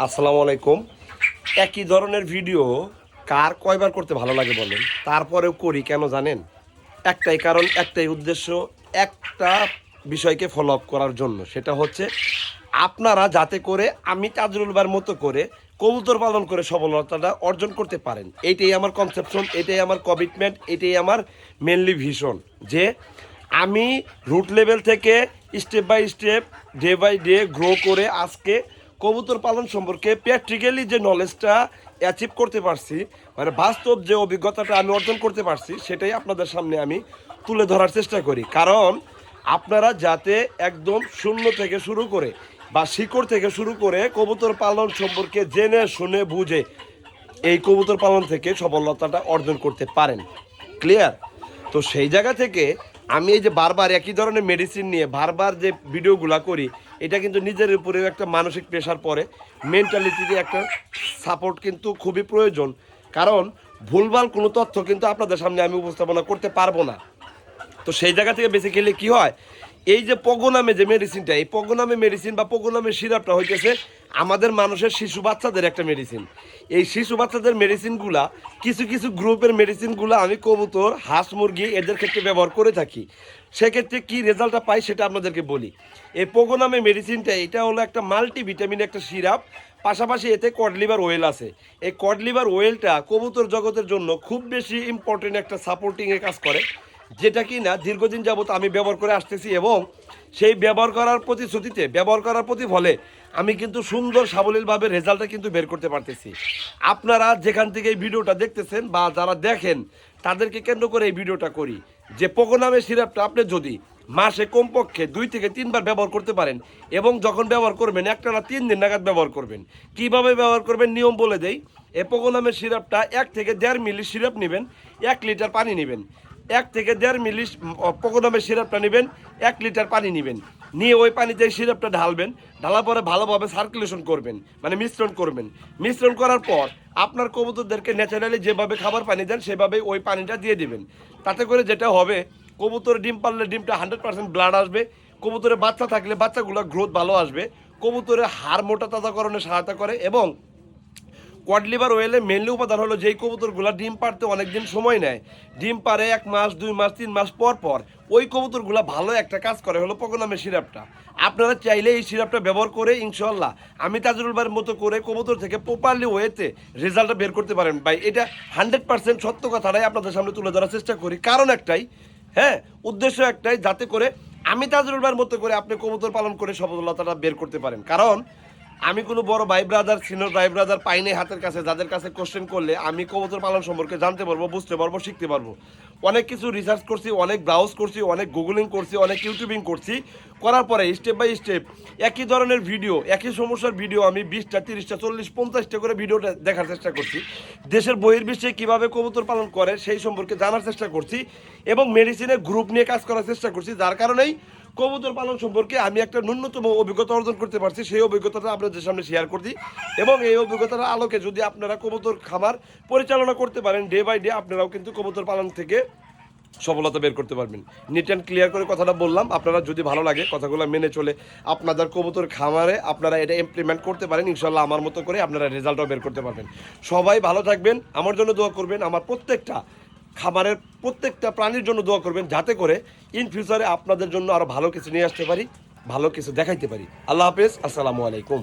আসসালামু আলাইকুম। একই ধরনের ভিডিও কার কয়বার করতে ভালো লাগে বলেন? তারপরেও করি, কেন জানেন? একটাই কারণ, একটাই উদ্দেশ্য, একটা বিষয়কে ফলো আপ করার জন্য। সেটা হচ্ছে, আপনারা যাতে করে আমি তাজরুল বার মতো করে কবুতর পালন করে সফলতাটা অর্জন করতে পারেন। এইটাই আমার কনসেপশন এটাই আমার কমিটমেন্ট এটাই আমার মেনলি ভিশন যে আমি রুট লেভেল থেকে step by step day by day grow করে আজকে কবুতর পালন সম্পর্কে প্র্যাকটিক্যালি যে নলেজটা অ্যাচিভ করতে পারছি মানে বাস্তব যে অভিজ্ঞতাটা আমি অর্জন করতে পারছি, সেটাই আপনাদের সামনে আমি তুলে ধরার চেষ্টা করি। কারণ আপনারা যাতে একদম শূন্য থেকে শুরু করে বা শিকড় থেকে শুরু করে কবুতর পালন সম্পর্কে জেনে, শুনে, বুঝে এই কবুতর পালন থেকে সফলতাটা অর্জন করতে পারেন। ক্লিয়ার তো সেই জায়গা থেকে আমি এই যে বারবার একই ধরনের মেডিসিন নিয়ে বারবার যে ভিডিওগুলো করি এটা কিন্তু নিজের উপরেও একটা মানসিক প্রেশার পরে মেন্টালিটিতে একটা সাপোর্ট কিন্তু খুবই প্রয়োজন। কারণ ভুলভাল কোনো তথ্য কিন্তু আপনাদের সামনে আমি উপস্থাপনা করতে পারব না। তো সেই জায়গা থেকে বেসিক্যালি কী হয় এই যে পগো নামে যে মেডিসিনটা এই পগো নামে মেডিসিন বা পগো নামে সিরাপটা হইতেছে আমাদের মানুষের শিশু বাচ্চাদের একটা মেডিসিন এই শিশু বাচ্চাদের মেডিসিনগুলা কিছু কিছু গ্রুপের মেডিসিনগুলো আমি কবুতর, হাঁস, মুরগি এদের ক্ষেত্রে ব্যবহার করে থাকি। সেক্ষেত্রে কি রেজাল্টটা পাই সেটা আপনাদেরকে বলি। এই পগো নামে মেডিসিনটা এটা হলো একটা মাল্টি ভিটামিন একটা সিরাপ, পাশাপাশি এতে কডলিভার ওয়েল আছে। এই কডলিভার ওয়েলটা কবুতর জগতের জন্য খুব বেশি ইম্পর্টেন্ট একটা সাপোর্টিংয়ে কাজ করে। যেটা কি না দীর্ঘদিন যাবত আমি ব্যবহার করে আসতেছি এবং সেই ব্যবহার করার প্রতিশ্রুতিতে, ব্যবহার করার প্রতি ফলে আমি কিন্তু সুন্দর সাবলীলভাবে রেজাল্টটা কিন্তু বের করতে পারতেছি। আপনারা যেখান থেকে এই ভিডিওটা দেখতেছেন বা যারা দেখেন, তাদেরকে কেন্দ্র করে এই ভিডিওটা করি। যে পোকো নামের সিরাপটা আপনি যদি মাসে কমপক্ষে দুই থেকে তিনবার ব্যবহার করতে পারেন এবং যখন ব্যবহার করবেন, একটা না তিন দিন নাগাদ ব্যবহার করবেন। কীভাবে ব্যবহার করবেন? নিয়ম বলে দেই এপোকো নামের সিরাপটা এক থেকে দেড় মিলি সিরাপ নেবেন, এক লিটার পানি নেবেন। এক থেকে দেড় মিলি পকোনামের সিরাপটা নেবেন, এক লিটার পানি নেবেন। নিয়ে ওই পানিতে সিরাপটা ঢালবেন, ঢালার পরে ভালোভাবে সার্কুলেশন করবেন মানে মিশ্রণ করবেন। মিশ্রণ করার পর আপনার কবুতরদেরকে ন্যাচারালি যেভাবে খাবার পানি দেন সেভাবে ওই পানিটা দিয়ে দেবেন। তাতে করে যেটা হবে কবুতর ডিম পারলে ডিমটা হান্ড্রেড পার্সেন্ট ব্লাড আসবে কবুতরে বাচ্চা থাকলে বাচ্চাগুলো গ্রোথ ভালো আসবে, কবুতরের হাড় মোটা তাজাকরণে সহায়তা করে এবং কোয়াড লিভার ওয়েলে মেনলি উপাদান হলো যেই কবুতরগুলো ডিম পারতে অনেক দিন সময় নেয়। ডিম পারে এক মাস, দুই মাস, তিন মাস পর পর ওই কবুতরগুলো ভালো একটা কাজ করে হলো পকনামের সিরাপটা। আপনারা চাইলে এই সিরাপটা ব্যবহার করে ইনশাল্লাহ আমি তাজরুল ভাইয়ের মতো করে কবুতর থেকে প্রপারলি ওয়েতে রেজাল্টটা বের করতে পারেন। ভাই, এটা হান্ড্রেড পার্সেন্ট সত্য কথাটাই আপনাদের সামনে তুলে ধরার চেষ্টা করি। কারণ একটাই হ্যাঁ উদ্দেশ্য একটাই, যাতে করে আমি তাজরুল ভাইয়ের মতো করে আপনি কবুতর পালন করে সফলতাটা বের করতে পারেন। কারণ আমি কোনো বড় ভাই ব্রাদার সিনিয়র ভাই ব্রাদার পাইনি হাতের কাছে, যাদের কাছে কোশ্চেন করলে আমি কবুতর পালন সম্পর্কে জানতে পারব, বুঝতে পারব, শিখতে পারব। অনেক কিছু রিসার্চ করছি, অনেক ব্রাউজ করছি, অনেক গুগলিং করছি, অনেক ইউটিউবিং করছি। করার পরে স্টেপ বাই স্টেপ একই ধরনের ভিডিও একই সমস্যার ভিডিও আমি বিশটা, তিরিশটা, চল্লিশ, পঞ্চাশটা করে ভিডিওটা দেখার চেষ্টা করছি। দেশের বহির্বিশ্বে কীভাবে কবুতর পালন করে সেই সম্পর্কে জানার চেষ্টা করছি এবং মেডিসিনের গ্রুপ নিয়ে কাজ করার চেষ্টা করছি, যার কারণেই কবুতর পালন সম্পর্কে আমি একটা ন্যূনতম অভিজ্ঞতা অর্জন করতে পারছি। সেই অভিজ্ঞতাটা আপনাদের সামনে শেয়ার করছি এবং এই অভিজ্ঞতার আলোকে যদি আপনারা কবুতর খামার পরিচালনা করতে পারেন ডে বাই ডে আপনারাও কিন্তু কবুতর পালন থেকে সফলতা বের করতে পারবেন। নিট অ্যান্ড ক্লিয়ার করে কথাটা বললাম। আপনারা যদি ভালো লাগে কথাগুলো মেনে চলে আপনাদের কবুতর খামারে আপনারা এটা ইমপ্লিমেন্ট করতে পারেন। ইনশাল্লাহ আমার মতো করে আপনারা রেজাল্টও বের করতে পারবেন। সবাই ভালো থাকবেন। আমার জন্য দোয়া করবেন। আমার প্রত্যেকটা খাবারের প্রত্যেকটা প্রাণীর জন্য দোয়া করবেন যাতে করে ইন ফিউচারে আপনাদের জন্য আরও ভালো কিছু নিয়ে আসতে পারি, ভালো কিছু দেখাইতে পারি। আল্লাহ হাফেজ, আসসালামু আলাইকুম।